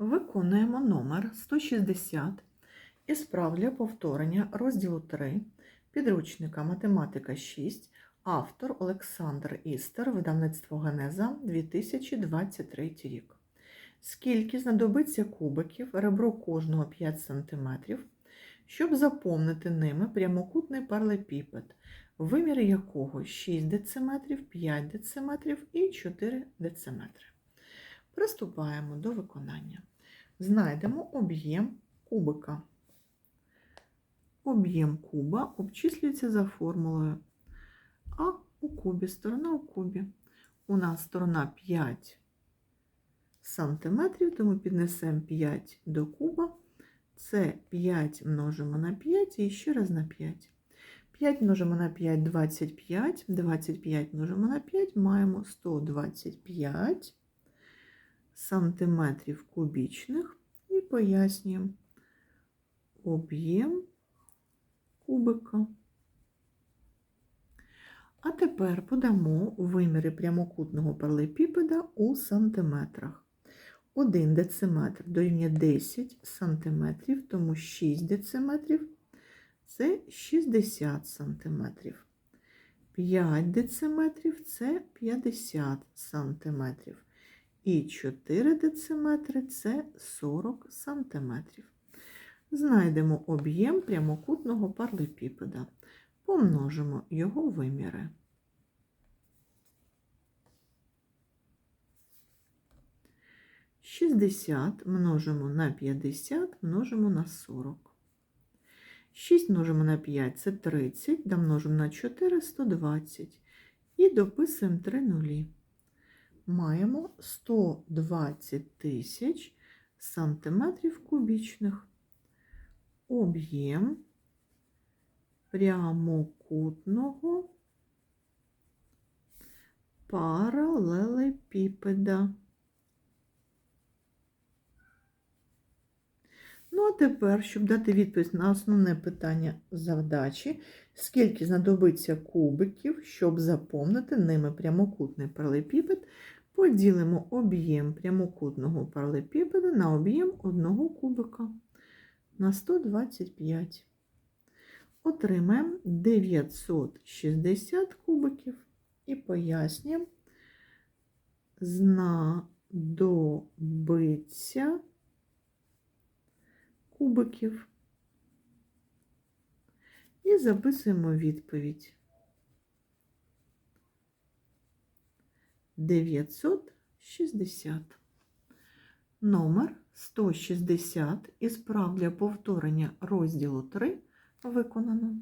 Виконуємо номер 160 із прав для повторення розділу 3 підручника Математика 6, автор Олександр Істер, видавництво Генеза 2023 рік. Скільки знадобиться кубиків, ребро кожного 5 см, щоб заповнити ними прямокутний паралепіпед, виміри якого 6 дециметрів, 5 дециметрів і 4 дециметри. Приступаємо до виконання. Знайдемо об'єм кубика. Об'єм куба обчислюється за формулою А у кубі, сторона у кубі. У нас сторона 5 сантиметрів, тому піднесемо 5 до куба. Це 5 множимо на 5 і ще раз на 5. 5 множимо на 5 25, 25 множимо на 5, маємо 125 сантиметрів кубічних і пояснюємо об'єм кубика. А тепер подамо виміри прямокутного паралепіпеда у сантиметрах. 1 дециметр дорівнює 10 сантиметрів, тому 6 дециметрів – це 60 сантиметрів. 5 дециметрів – це 50 сантиметрів. І 4 дециметри – це 40 сантиметрів. Знайдемо об'єм прямокутного паралепіпеда. Помножимо його виміри. Шістдесят множимо на 50, множимо на 40. 6 множимо на 5 це 30, да множимо на 4 – 120. І дописуємо 3 нулі. Маємо 120 тисяч сантиметрів кубічних. Об'єм прямокутного паралелепіпеда. Ну, а тепер, щоб дати відповідь на основне питання завдачі, скільки знадобиться кубиків, щоб заповнити ними прямокутний паралепіпед, поділимо об'єм прямокутного паралепіпеда на об'єм одного кубика на 125. Отримаємо 960 кубиків і пояснюємо, знадобиться кубиків. І записуємо відповідь. 960. Номер 160 із прав для повторення розділу 3 виконано.